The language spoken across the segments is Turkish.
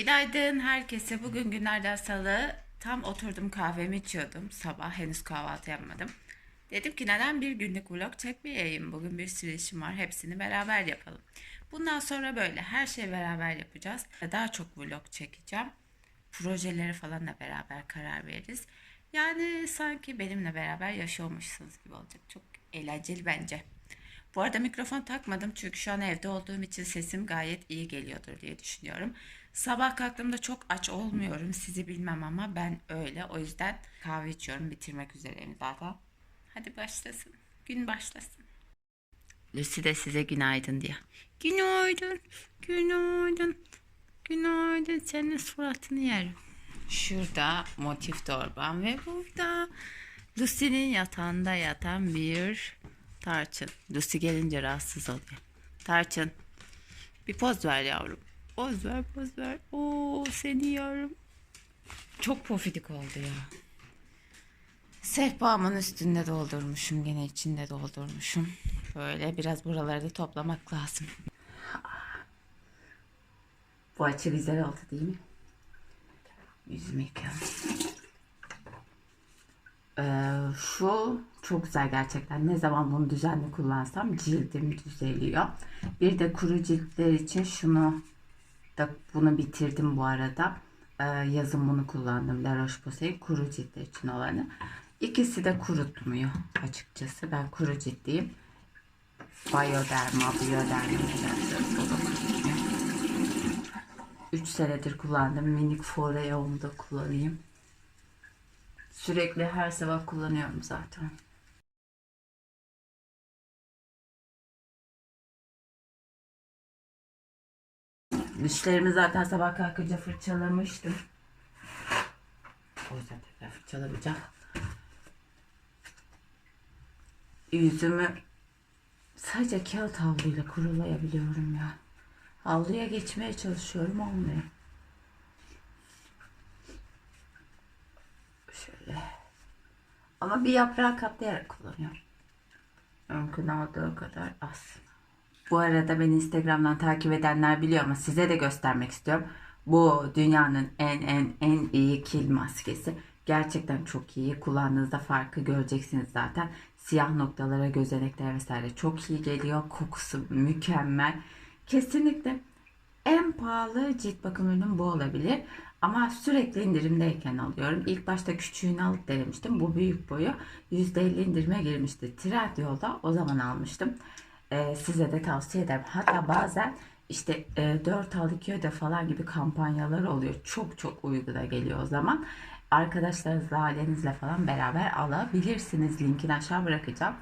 Günaydın herkese. Bugün günlerden salı. Tam oturdum kahvemi içiyordum. Sabah henüz kahvaltı yapmadım. Dedim ki neden bir günlük vlog çekmeyeyim? Bugün bir sürü işim var. Hepsini beraber yapalım. Bundan sonra böyle her şeyi beraber yapacağız. Daha çok vlog çekeceğim. Projeleri falan da beraber karar veririz. Yani sanki benimle beraber yaşıyormuşsunuz gibi olacak. Çok eğlenceli bence. Bu arada mikrofon takmadım çünkü şu an evde olduğum için sesim gayet iyi geliyordur diye düşünüyorum. Sabah kalktığımda çok aç olmuyorum sizi bilmem ama ben öyle. O yüzden kahve içiyorum bitirmek üzereyim zaten. Hadi başlasın. Gün başlasın. Lucy de size günaydın diyor. Günaydın, günaydın, günaydın. Senin suratını yerim. Şurada motif torbam ve burada Lucy'nin yatağında yatan bir tarçın. Lucy gelince rahatsız oluyor. Tarçın bir poz ver yavrum. Poz ver poz ver. Oo seni yavrum. Çok pofidik oldu ya. Sehpamın üstünde doldurmuşum. Gene içinde doldurmuşum. Böyle biraz buraları da toplamak lazım. Bu açı güzel oldu değil mi? Yüzümü yıkayalım. Ee, şu çok güzel gerçekten. Ne zaman bunu düzenli kullansam cildim düzeliyor. Bir de kuru ciltler için şunu da bunu bitirdim bu arada. Ee, yazın bunu kullandım. La Roche-Posay kuru ciltler için olanı. İkisi de kurutmuyor açıkçası. Ben kuru ciltliyim. Bioderma, Bioderma. 3 senedir kullandım. Minik Foreo'mu da kullanayım. Sürekli her sabah kullanıyorum zaten. Dişlerimi zaten sabah kalkınca fırçalamıştım. O yüzden tekrar fırçalamayacağım. Yüzümü sadece kağıt havluyla kurulayabiliyorum ya. Havluya geçmeye çalışıyorum olmuyor. Şöyle. Ama bir yaprağı katlayarak kullanıyorum. Mümkün olduğu kadar az. Bu arada beni Instagram'dan takip edenler biliyor ama size de göstermek istiyorum. Bu dünyanın en en en iyi kil maskesi. Gerçekten çok iyi. Kullandığınızda farkı göreceksiniz zaten. Siyah noktalara, gözeneklere vesaire çok iyi geliyor. Kokusu mükemmel. Kesinlikle en pahalı cilt bakım ürünüm bu olabilir. Ama sürekli indirimdeyken alıyorum. İlk başta küçüğünü alıp denemiştim. Bu büyük boyu %50 indirime girmişti. Trendyol'da o zaman almıştım. Ee, size de tavsiye ederim. Hatta bazen işte e, 4 al 2 öde falan gibi kampanyalar oluyor. Çok çok uyguna geliyor o zaman. Arkadaşlarınızla, ailenizle falan beraber alabilirsiniz. Linkini aşağı bırakacağım.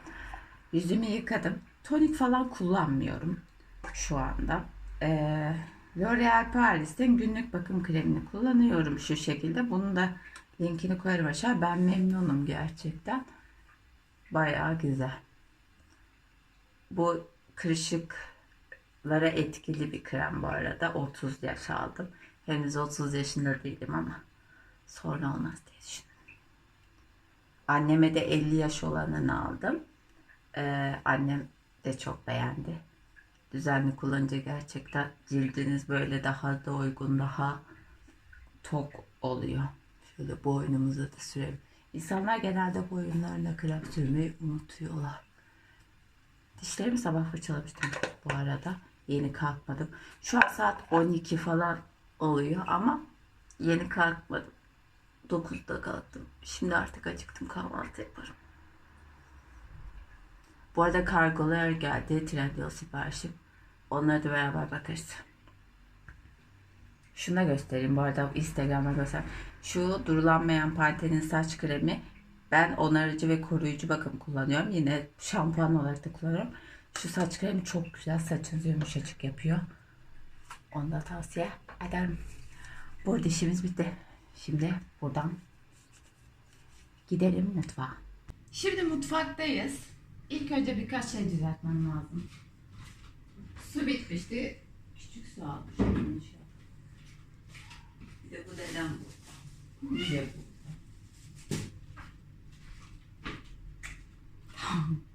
Yüzümü yıkadım. Tonik falan kullanmıyorum şu anda. Ee, L'Oreal Paris'in günlük bakım kremini kullanıyorum şu şekilde. Bunun da linkini koyarım aşağı. Ben memnunum gerçekten. Bayağı güzel. Bu kırışıklara etkili bir krem bu arada. 30 yaş aldım. Henüz 30 yaşında değilim ama sonra olmaz diye düşündüm. Anneme de 50 yaş olanını aldım. Ee, annem de çok beğendi. Düzenli kullanınca gerçekten cildiniz böyle daha da uygun, daha tok oluyor. Şöyle boynumuza da sürelim. İnsanlar genelde boyunlarına krem sürmeyi unutuyorlar. Dişlerimi sabah fırçalamıştım bu arada. Yeni kalkmadım. Şu an saat 12 falan oluyor ama yeni kalkmadım. 9'da kalktım. Şimdi artık acıktım kahvaltı yaparım. Bu arada kargolar geldi. Trendyol siparişim. Onları da beraber bakarız. Şuna göstereyim bu arada Instagram'a göster. Şu durulanmayan Pantene'in saç kremi. Ben onarıcı ve koruyucu bakım kullanıyorum. Yine şampuan olarak da kullanıyorum. Şu saç kremi çok güzel. Saçınızı yumuşacık yapıyor. Onu da tavsiye ederim. Bu arada işimiz bitti. Şimdi buradan gidelim mutfağa. Şimdi mutfaktayız. İlk önce birkaç şey düzeltmem lazım. Su bitmişti. Küçük su almışım. Bir de bu dedem bu. Bir de bu.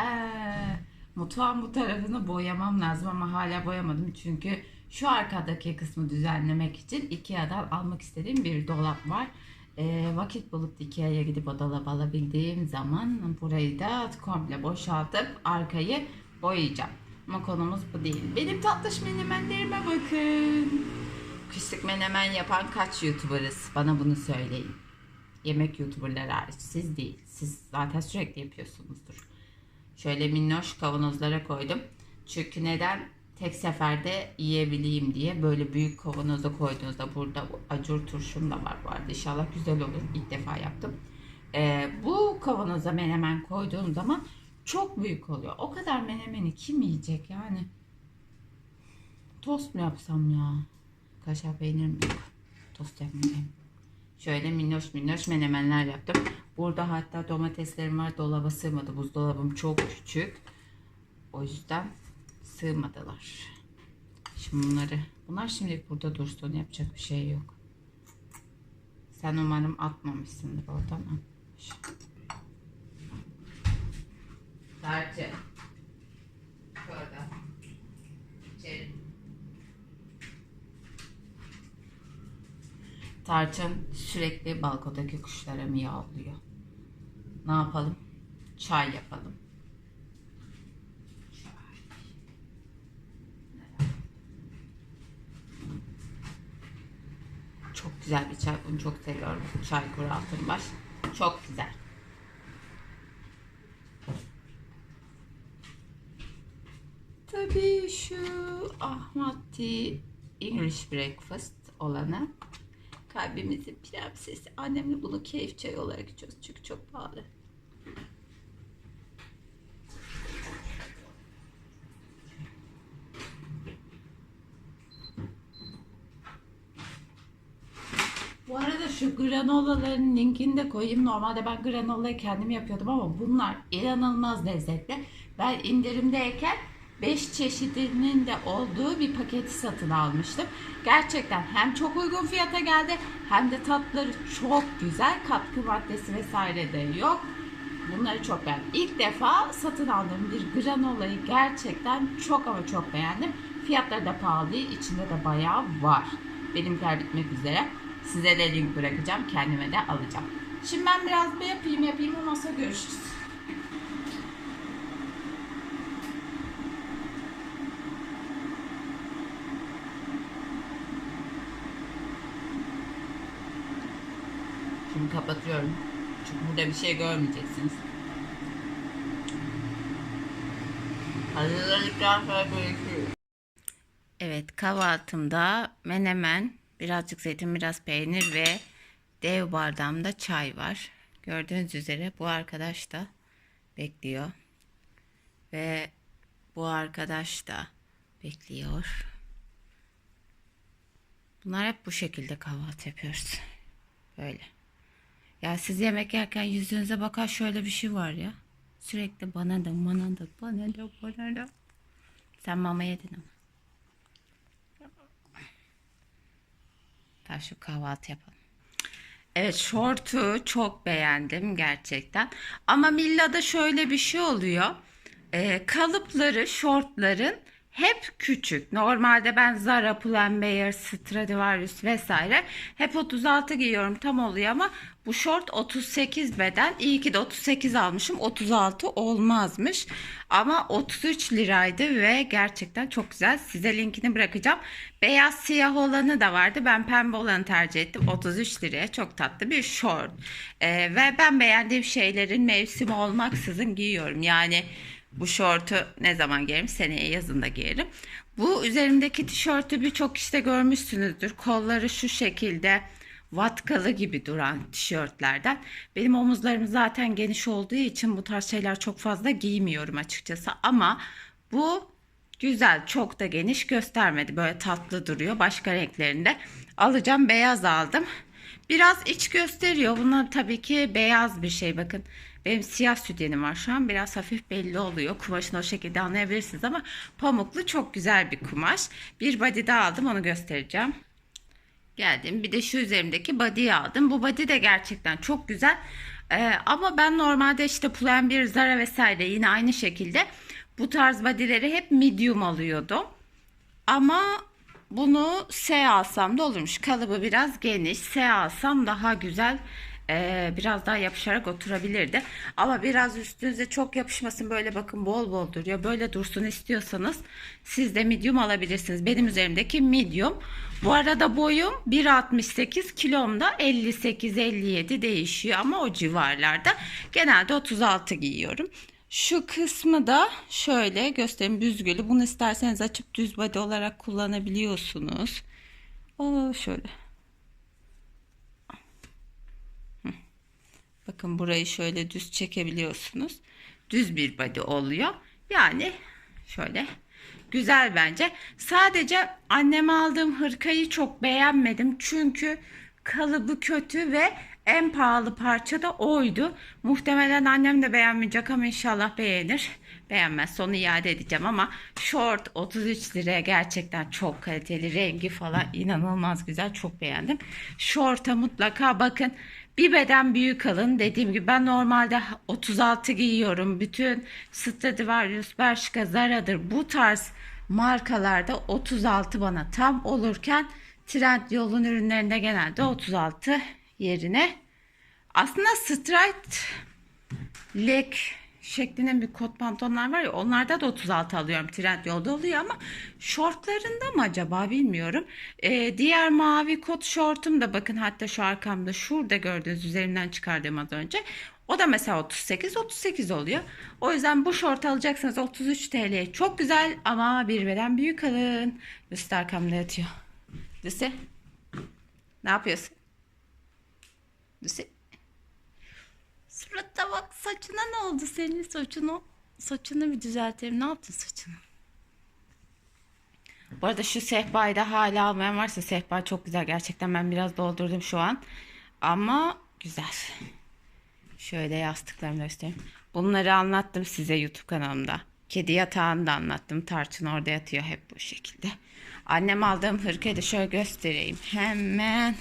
Ee, mutfağın bu tarafını boyamam lazım ama hala boyamadım çünkü Şu arkadaki kısmı düzenlemek için Ikea'dan almak istediğim bir dolap var. Ee, vakit bulup Ikea'ya gidip o dolabı alabildiğim zaman burayı da komple boşaltıp arkayı boyayacağım. Ama konumuz bu değil. Benim tatlış menemenlerime bakın. Kışlık menemen yapan kaç YouTuber'ız? Bana bunu söyleyin. Yemek YouTuber'ları. Siz değil. Siz zaten sürekli yapıyorsunuzdur. Şöyle minnoş kavanozlara koydum. Çünkü neden? Tek seferde yiyebileyim diye böyle büyük kavanoza koyduğunuzda burada acur turşum da var bu arada. İnşallah güzel olur. İlk defa yaptım. Ee, bu kavanoza menemen koyduğum zaman çok büyük oluyor. O kadar menemeni kim yiyecek yani? Tost mu yapsam ya? Kaşar peynirim yok. Tost yapmayayım. Şöyle minnoş minnoş menemenler yaptım. Burada hatta domateslerim var. Dolaba sığmadı. Buzdolabım çok küçük. O yüzden sığmadılar. Şimdi bunları, bunlar şimdi burada dursun. Yapacak bir şey yok. Sen umarım atmamışsındır oradan. Atmış. Tarçın. Şurada. İçeri. Tarçın sürekli balkodaki kuşlara miyavlıyor. Ne yapalım? Çay yapalım. Çok güzel bir çay. Bunu çok seviyorum. Çay kuru altınbaş. Çok güzel. Tabii şu Ahmet Tea English Breakfast olanı kalbimizin prensesi. Annemle bunu keyif çayı olarak içiyoruz çünkü çok pahalı. Bu arada şu granolaların linkini de koyayım. Normalde ben granolayı kendim yapıyordum ama bunlar inanılmaz lezzetli. Ben indirimdeyken 5 çeşidinin de olduğu bir paketi satın almıştım. Gerçekten hem çok uygun fiyata geldi hem de tatları çok güzel. Katkı maddesi vesaire de yok. Bunları çok beğendim. İlk defa satın aldığım bir granolayı gerçekten çok ama çok beğendim. Fiyatları da pahalı. İçinde de bayağı var. Benimkiler bitmek üzere. Size de link bırakacağım. Kendime de alacağım. Şimdi ben biraz bir yapayım yapayım. Ondan sonra görüşürüz. Şimdi kapatıyorum. Çünkü burada bir şey görmeyeceksiniz. Hazırladıktan sonra görüşürüz. Evet kahvaltımda menemen, birazcık zeytin, biraz peynir ve dev bardağımda çay var. Gördüğünüz üzere bu arkadaş da bekliyor. Ve bu arkadaş da bekliyor. Bunlar hep bu şekilde kahvaltı yapıyoruz. Böyle. Ya siz yemek yerken yüzünüze bakar şöyle bir şey var ya. Sürekli bana da bana da bana da bana da. Sen mama yedin ama. Tamam şu kahvaltı yapalım. Evet şortu çok beğendim gerçekten. Ama Milla'da şöyle bir şey oluyor. Ee, kalıpları şortların hep küçük. Normalde ben Zara, Pull&Bear, Stradivarius vesaire hep 36 giyiyorum tam oluyor ama bu şort 38 beden. İyi ki de 38 almışım. 36 olmazmış. Ama 33 liraydı ve gerçekten çok güzel. Size linkini bırakacağım. Beyaz siyah olanı da vardı. Ben pembe olanı tercih ettim. 33 liraya çok tatlı bir şort. Ee, ve ben beğendiğim şeylerin mevsimi olmaksızın giyiyorum. Yani bu şortu ne zaman giyerim? Seneye yazında giyerim. Bu üzerimdeki tişörtü birçok işte görmüşsünüzdür. Kolları şu şekilde vatkalı gibi duran tişörtlerden. Benim omuzlarım zaten geniş olduğu için bu tarz şeyler çok fazla giymiyorum açıkçası. Ama bu güzel, çok da geniş göstermedi. Böyle tatlı duruyor. Başka renklerinde alacağım. Beyaz aldım. Biraz iç gösteriyor. Bunlar tabii ki beyaz bir şey. Bakın benim siyah sütyenim var şu an. Biraz hafif belli oluyor. Kumaşını o şekilde anlayabilirsiniz ama pamuklu çok güzel bir kumaş. Bir body daha aldım. Onu göstereceğim. Geldim. Bir de şu üzerimdeki body'yi aldım. Bu body de gerçekten çok güzel. Ee, ama ben normalde işte Pull&Bear, Zara vesaire yine aynı şekilde bu tarz body'leri hep medium alıyordum. Ama Bunu S alsam da olurmuş. Kalıbı biraz geniş. S alsam daha güzel. Ee, biraz daha yapışarak oturabilirdi. Ama biraz üstünüze çok yapışmasın. Böyle bakın bol bol duruyor. Böyle dursun istiyorsanız siz de medium alabilirsiniz. Benim üzerimdeki medium. Bu arada boyum 1.68 kilom da 58-57 değişiyor ama o civarlarda. Genelde 36 giyiyorum. Şu kısmı da şöyle göstereyim büzgülü. Bunu isterseniz açıp düz body olarak kullanabiliyorsunuz. Oo şöyle. Bakın burayı şöyle düz çekebiliyorsunuz. Düz bir body oluyor. Yani şöyle güzel bence. Sadece anneme aldığım hırkayı çok beğenmedim. Çünkü kalıbı kötü ve en pahalı parça da oydu. Muhtemelen annem de beğenmeyecek ama inşallah beğenir. Beğenmezse onu iade edeceğim ama short 33 liraya gerçekten çok kaliteli. Rengi falan inanılmaz güzel. Çok beğendim. Short'a mutlaka bakın. Bir beden büyük alın. Dediğim gibi ben normalde 36 giyiyorum. Bütün Stradivarius, Bershka, Zara'dır. Bu tarz markalarda 36 bana tam olurken Trend yolun ürünlerinde genelde 36 yerine aslında straight leg şeklinde bir kot pantolonlar var ya onlarda da 36 alıyorum. Trend yolda oluyor ama şortlarında mı acaba bilmiyorum. Ee, diğer mavi kot şortum da bakın hatta şu arkamda şurada gördüğünüz üzerimden çıkardığım az önce. O da mesela 38 38 oluyor. O yüzden bu şort alacaksınız 33 TL. Çok güzel ama bir beden büyük alın. Üst arkamda yatıyor. Lucy. Ne yapıyorsun? Lucy. Surata bak saçına ne oldu senin saçını? Saçını bir düzeltelim. Ne yaptın saçını? Bu arada şu sehpayı da hala almayan varsa sehpa çok güzel. Gerçekten ben biraz doldurdum şu an. Ama güzel. Şöyle yastıklarımı göstereyim. Bunları anlattım size YouTube kanalımda. Kedi yatağını da anlattım. Tarçın orada yatıyor hep bu şekilde. Annem aldığım hırkayı da şöyle göstereyim. Hemen.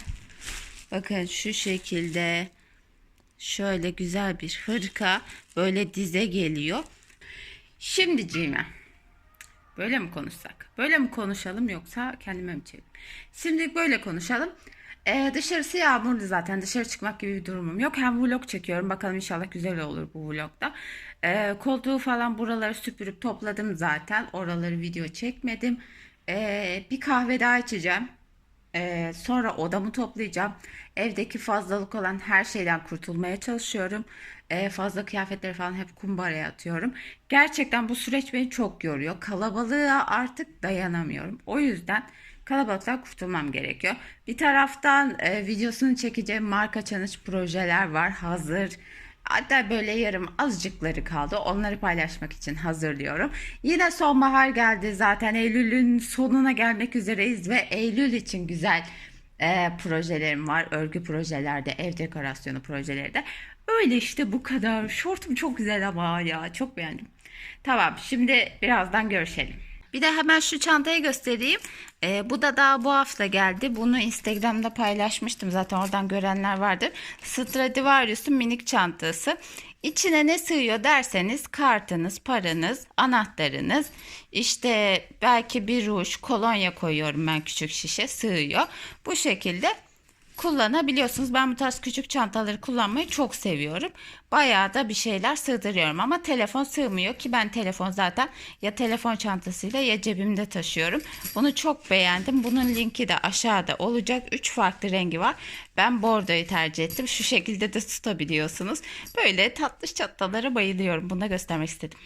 Bakın şu şekilde. Şöyle güzel bir hırka. Böyle dize geliyor. Şimdi Cime. Böyle mi konuşsak? Böyle mi konuşalım yoksa kendime mi çevireyim? Şimdi böyle konuşalım. Ee, dışarısı yağmurlu zaten. Dışarı çıkmak gibi bir durumum yok. Hem vlog çekiyorum. Bakalım inşallah güzel olur bu vlogda. Ee, koltuğu falan buraları süpürüp topladım zaten. Oraları video çekmedim. Ee, bir kahve daha içeceğim. Ee, sonra odamı toplayacağım. Evdeki fazlalık olan her şeyden kurtulmaya çalışıyorum. Ee, fazla kıyafetleri falan hep kumbaraya atıyorum. Gerçekten bu süreç beni çok yoruyor. Kalabalığa artık dayanamıyorum. O yüzden kalabalıktan kurtulmam gerekiyor. Bir taraftan e, videosunu çekeceğim marka challenge projeler var hazır. Hatta böyle yarım azıcıkları kaldı. Onları paylaşmak için hazırlıyorum. Yine sonbahar geldi. Zaten Eylül'ün sonuna gelmek üzereyiz ve Eylül için güzel e, projelerim var. Örgü projelerde, ev dekorasyonu projeleri de. Öyle işte bu kadar. Şortum çok güzel ama ya çok beğendim. Tamam şimdi birazdan görüşelim. Bir de hemen şu çantayı göstereyim. Ee, bu da daha bu hafta geldi. Bunu Instagram'da paylaşmıştım. Zaten oradan görenler vardır. Stradivarius'un minik çantası. İçine ne sığıyor derseniz kartınız, paranız, anahtarınız, işte belki bir ruj, kolonya koyuyorum ben küçük şişe sığıyor. Bu şekilde kullanabiliyorsunuz. Ben bu tarz küçük çantaları kullanmayı çok seviyorum. Bayağı da bir şeyler sığdırıyorum ama telefon sığmıyor ki ben telefon zaten ya telefon çantasıyla ya cebimde taşıyorum. Bunu çok beğendim. Bunun linki de aşağıda olacak. 3 farklı rengi var. Ben bordoyu tercih ettim. Şu şekilde de tutabiliyorsunuz. Böyle tatlış çantalara bayılıyorum. Bunu da göstermek istedim.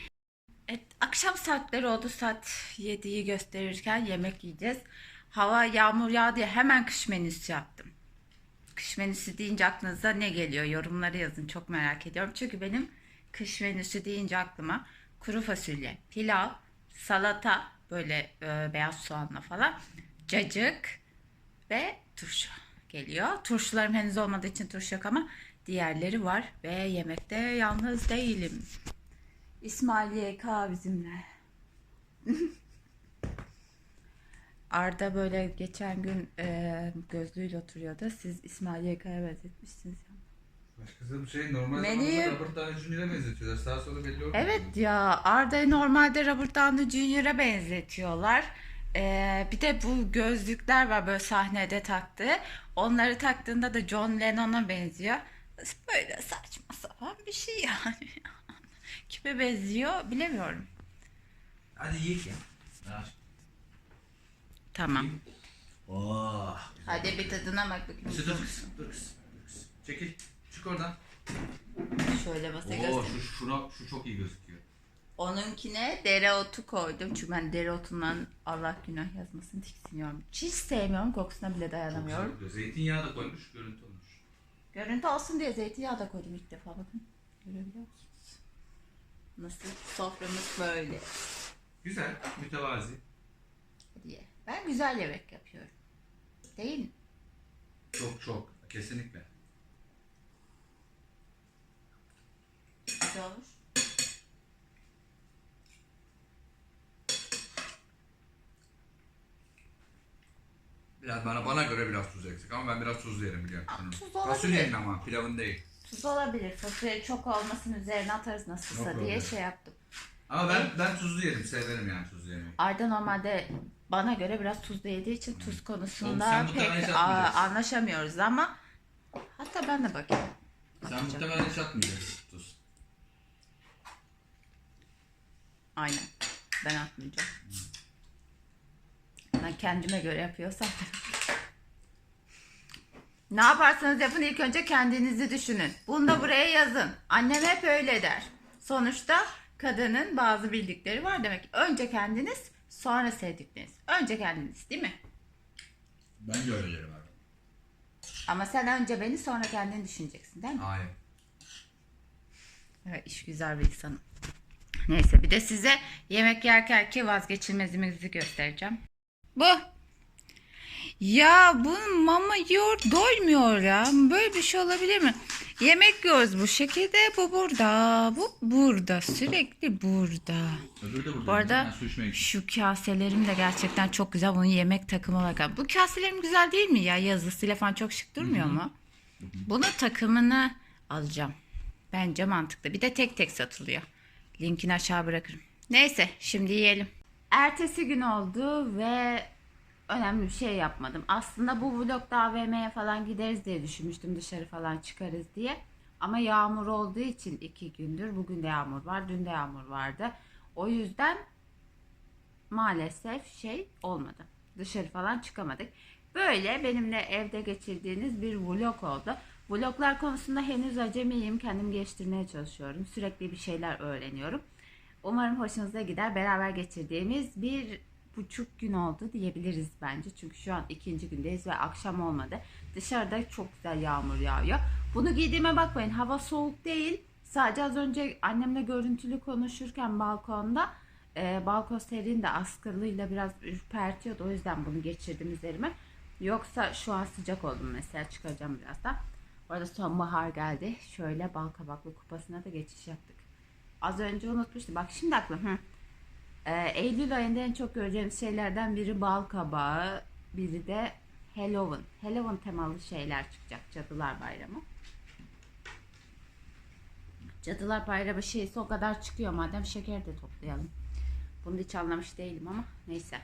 Evet, akşam saatleri oldu. Saat 7'yi gösterirken yemek yiyeceğiz. Hava yağmur yağdı ya hemen kış menüsü yaptım. Kış menüsü deyince aklınıza ne geliyor? Yorumları yazın. Çok merak ediyorum. Çünkü benim kış menüsü deyince aklıma kuru fasulye, pilav, salata böyle e, beyaz soğanla falan, cacık ve turşu geliyor. Turşularım henüz olmadığı için turşu yok ama diğerleri var ve yemekte yalnız değilim. İsmail YK bizimle. Arda böyle geçen gün e, gözlüğüyle oturuyordu. Siz İsmail YK'ya benzetmişsiniz. ya. Başkası bu şey normal Menü- zamanlarda Robert Downey Jr.'e benzetiyorlar. Sağa sola belli olmuyor. Evet ya Arda'yı normalde Robert Downey Jr.'a benzetiyorlar. Ee, bir de bu gözlükler var böyle sahnede taktığı. Onları taktığında da John Lennon'a benziyor. Böyle saçma sapan bir şey yani. Kime benziyor bilemiyorum. Hadi yiyek ya. Tamam. Oh. Hadi bir tadına bak bakayım. Dur kız. Dur kız. Dur kız. Çekil. Çık oradan. Şöyle masa Oo şu, şura, şu çok iyi gözüküyor. Onunkine dereotu koydum. Çünkü ben dereotundan Allah günah yazmasın tiksiniyorum. Hiç sevmiyorum. Kokusuna bile Çok dayanamıyorum. oluyor. Zeytinyağı da koymuş. Görüntü olmuş. Görüntü olsun diye zeytinyağı da koydum ilk defa bakın. Görebiliyor musunuz? Nasıl? Soframız böyle. Güzel. Mütevazi. Hadi ye. Ben güzel yemek yapıyorum. Değil mi? Çok çok. Kesinlikle. Güzel olmuş. Biraz bana bana göre biraz tuz eksik ama ben biraz tuzlu yerim biliyorum. Tuz olabilir. Fasulyenin ama pilavın değil. Tuz olabilir. Fasulye çok olmasın üzerine atarız nasılsa Yok, diye şey yaptım. Ama ben ben tuzlu yerim. Severim yani tuzlu yemeği. Arda normalde bana göre biraz tuzlu yediği için tuz Oğlum sen konusunda muhtemelen pek anlaşamıyoruz ama hatta ben de bakayım. Sen muhtemelen hiç atmayacaksın tuz. Aynen. Ben atmayacağım. Ben kendime göre yapıyorsam. ne yaparsanız yapın ilk önce kendinizi düşünün. Bunu da buraya yazın. Annem hep öyle der. Sonuçta kadının bazı bildikleri var demek. Önce kendiniz, sonra sevdikleriniz. Önce kendiniz, değil mi? Ben de öyle yerim abi. Ama sen önce beni sonra kendini düşüneceksin, değil mi? Hayır. Evet, iş güzel bir insanım. Neyse bir de size yemek yerken ki vazgeçilmezimizi göstereceğim. Bu. Ya bu mama yiyor doymuyor ya. Böyle bir şey olabilir mi? Yemek yiyoruz bu şekilde. Bu burada. Bu burada. Sürekli burada. Öbürü de burada. Bu arada şu kaselerim de gerçekten çok güzel. Bunu yemek takımı olarak. Bu kaselerim güzel değil mi ya? Yazısıyla falan çok şık durmuyor mu? Bunun takımını alacağım. Bence mantıklı. Bir de tek tek satılıyor. Linkini aşağı bırakırım. Neyse şimdi yiyelim. Ertesi gün oldu ve önemli bir şey yapmadım. Aslında bu vlogda AVM'ye falan gideriz diye düşünmüştüm dışarı falan çıkarız diye. Ama yağmur olduğu için iki gündür. Bugün de yağmur var, dün de yağmur vardı. O yüzden maalesef şey olmadı. Dışarı falan çıkamadık. Böyle benimle evde geçirdiğiniz bir vlog oldu. Vloglar konusunda henüz acemiyim. Kendim geliştirmeye çalışıyorum. Sürekli bir şeyler öğreniyorum. Umarım hoşunuza gider. Beraber geçirdiğimiz bir buçuk gün oldu diyebiliriz bence. Çünkü şu an ikinci gündeyiz ve akşam olmadı. Dışarıda çok güzel yağmur yağıyor. Bunu giydiğime bakmayın. Hava soğuk değil. Sadece az önce annemle görüntülü konuşurken balkonda e, balkon serin de askılıyla biraz ürpertiyordu. O yüzden bunu geçirdim üzerime. Yoksa şu an sıcak oldum mesela çıkacağım birazdan. Bu arada sonbahar geldi. Şöyle bal kabaklı kupasına da geçiş yaptık. Az önce unutmuştum. Bak şimdi aklım. Hı. Ee, Eylül ayında en çok göreceğimiz şeylerden biri bal kabağı, biri de Halloween. Halloween temalı şeyler çıkacak. Cadılar Bayramı. Cadılar Bayramı şeysi o kadar çıkıyor madem şeker de toplayalım. Bunu hiç anlamış değilim ama neyse.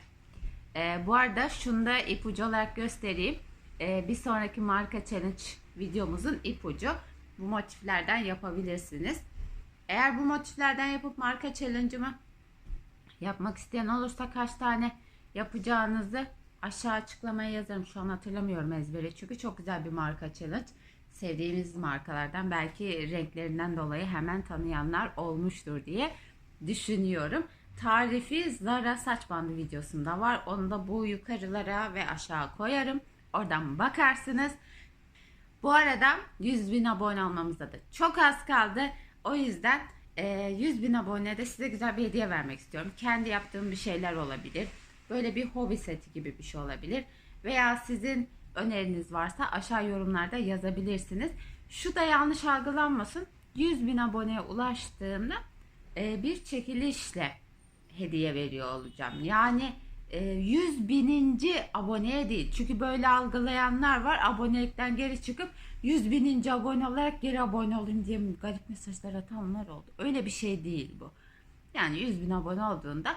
Ee, bu arada şunu da ipucu olarak göstereyim. Ee, bir sonraki marka challenge videomuzun ipucu. Bu motiflerden yapabilirsiniz. Eğer bu motiflerden yapıp marka challenge'ımı yapmak isteyen olursa kaç tane yapacağınızı aşağı açıklamaya yazarım. Şu an hatırlamıyorum ezbere çünkü çok güzel bir marka challenge. Sevdiğimiz markalardan belki renklerinden dolayı hemen tanıyanlar olmuştur diye düşünüyorum. Tarifi Zara saç bandı videosunda var. Onu da bu yukarılara ve aşağı koyarım. Oradan bakarsınız. Bu arada 100 bin abone olmamıza da çok az kaldı. O yüzden 100 bin abonede size güzel bir hediye vermek istiyorum. Kendi yaptığım bir şeyler olabilir. Böyle bir hobi seti gibi bir şey olabilir. Veya sizin öneriniz varsa aşağı yorumlarda yazabilirsiniz. Şu da yanlış algılanmasın. 100 bin aboneye ulaştığımda e, bir çekilişle hediye veriyor olacağım. Yani 100 bininci aboneye değil. Çünkü böyle algılayanlar var. Abonelikten geri çıkıp 100 bininci abone olarak geri abone olayım diye garip mesajlar atanlar oldu. Öyle bir şey değil bu. Yani 100 bin abone olduğunda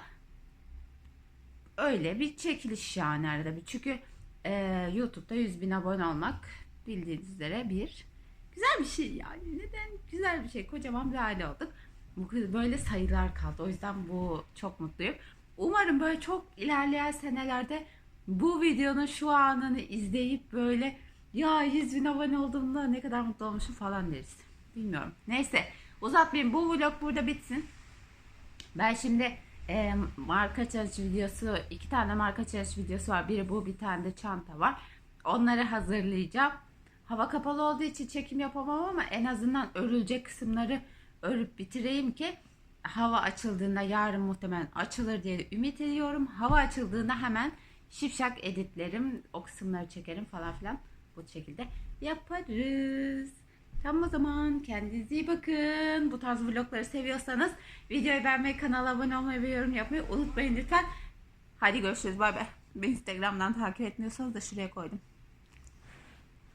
öyle bir çekiliş yani arada bir. Çünkü e, YouTube'da 100 bin abone olmak bildiğiniz üzere bir güzel bir şey yani. Neden? Güzel bir şey. Kocaman bir aile olduk. Böyle sayılar kaldı. O yüzden bu çok mutluyum. Umarım böyle çok ilerleyen senelerde bu videonun şu anını izleyip böyle ya 100 bin abone olduğumda ne kadar mutlu olmuşum falan deriz. Bilmiyorum. Neyse uzatmayayım. Bu vlog burada bitsin. Ben şimdi e, marka çalış videosu, iki tane marka çalış videosu var. Biri bu, bir tane de çanta var. Onları hazırlayacağım. Hava kapalı olduğu için çekim yapamam ama en azından örülecek kısımları örüp bitireyim ki hava açıldığında yarın muhtemelen açılır diye ümit ediyorum. Hava açıldığında hemen şipşak editlerim, o kısımları çekerim falan filan. Bu şekilde yaparız. Tamam o zaman kendinize iyi bakın. Bu tarz vlogları seviyorsanız videoyu beğenmeyi, kanala abone olmayı ve yorum yapmayı unutmayın lütfen. Hadi görüşürüz. Bay bay. Beni Instagram'dan takip etmiyorsanız da şuraya koydum.